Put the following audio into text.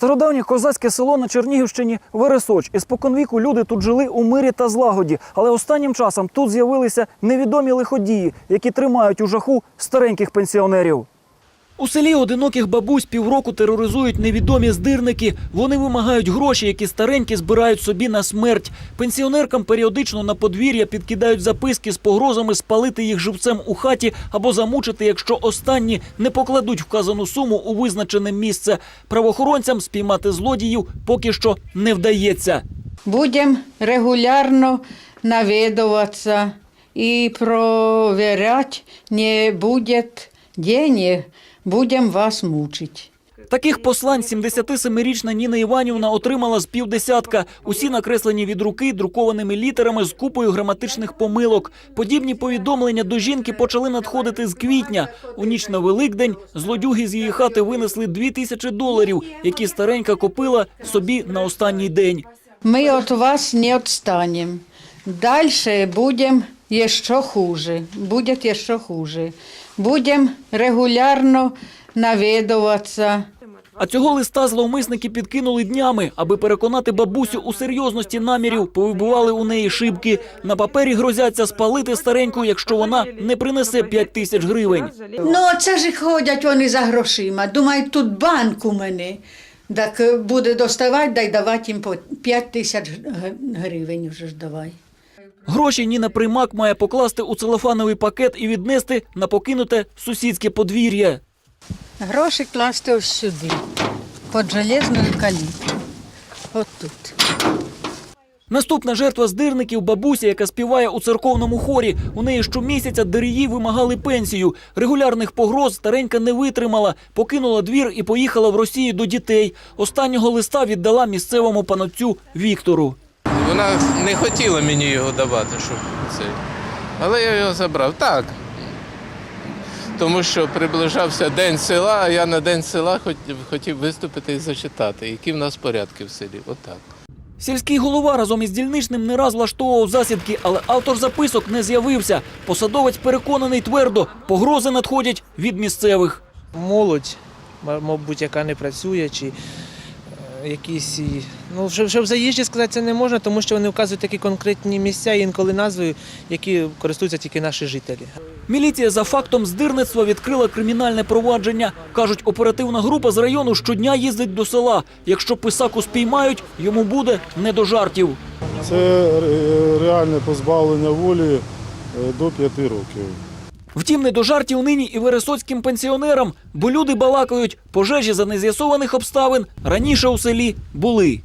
Стародавнє козацьке село на Чернігівщині Вересоч. І споконвіку люди тут жили у мирі та злагоді. Але останнім часом тут з'явилися невідомі лиходії, які тримають у жаху стареньких пенсіонерів. У селі одиноких бабусь півроку тероризують невідомі здирники. Вони вимагають гроші, які старенькі збирають собі на смерть. Пенсіонеркам періодично на подвір'я підкидають записки з погрозами спалити їх живцем у хаті або замучити, якщо останні не покладуть вказану суму у визначене місце. Правоохоронцям спіймати злодіїв поки що не вдається. Будемо регулярно навідуватися і провіряти, не буде денег, будемо вас мучити. Таких послань 77-річна Ніна Іванівна отримала з півдесятка. Усі накреслені від руки друкованими літерами з купою граматичних помилок. Подібні повідомлення до жінки почали надходити з квітня. У ніч на Великдень злодюги з її хати винесли дві тисячі доларів, які старенька купила собі на останній день. Ми від вас не відстанемо. Далі будемо ще хуже. Буде ще хуже. Будемо регулярно навідуватися. А цього листа зловмисники підкинули днями, аби переконати бабусю у серйозності намірів. Повибивали у неї шибки. На папері грозяться спалити стареньку, якщо вона не принесе 5 тисяч гривень. Ну, це ж ходять вони за грошима. Думають, тут банк у мене. Так е, буде доставати, дай давати їм по 5 тисяч гривень вже ж давай. Гроші Ніна Примак має покласти у целофановий пакет і віднести на покинуте сусідське подвір'я. Гроші класти ось сюди, під железною каліткою. От тут. Наступна жертва здирників бабуся, яка співає у церковному хорі. У неї щомісяця дирії вимагали пенсію. Регулярних погроз старенька не витримала, покинула двір і поїхала в Росію до дітей. Останнього листа віддала місцевому панотцю Віктору. Вона не хотіла мені його давати, щоб це. Але я його забрав. Так. Тому що приближався день села, а я на день села хот- хотів виступити і зачитати, які в нас порядки в селі. Отак. Сільський голова разом із дільничним не раз влаштовував засідки, але автор записок не з'явився. Посадовець переконаний твердо, погрози надходять від місцевих. молодь, мабуть, яка не працює, чи якісь. Ну, вже в заїжджі сказати це не можна, тому що вони вказують такі конкретні місця, інколи назви, які користуються тільки наші жителі. Міліція за фактом здирництва відкрила кримінальне провадження. Кажуть, оперативна група з району щодня їздить до села. Якщо писаку спіймають, йому буде не до жартів. Це е, реальне позбавлення волі е, до 5 років. Втім, не до жартів нині і вересоцьким пенсіонерам, бо люди балакають, пожежі за нез'ясованих обставин раніше у селі були.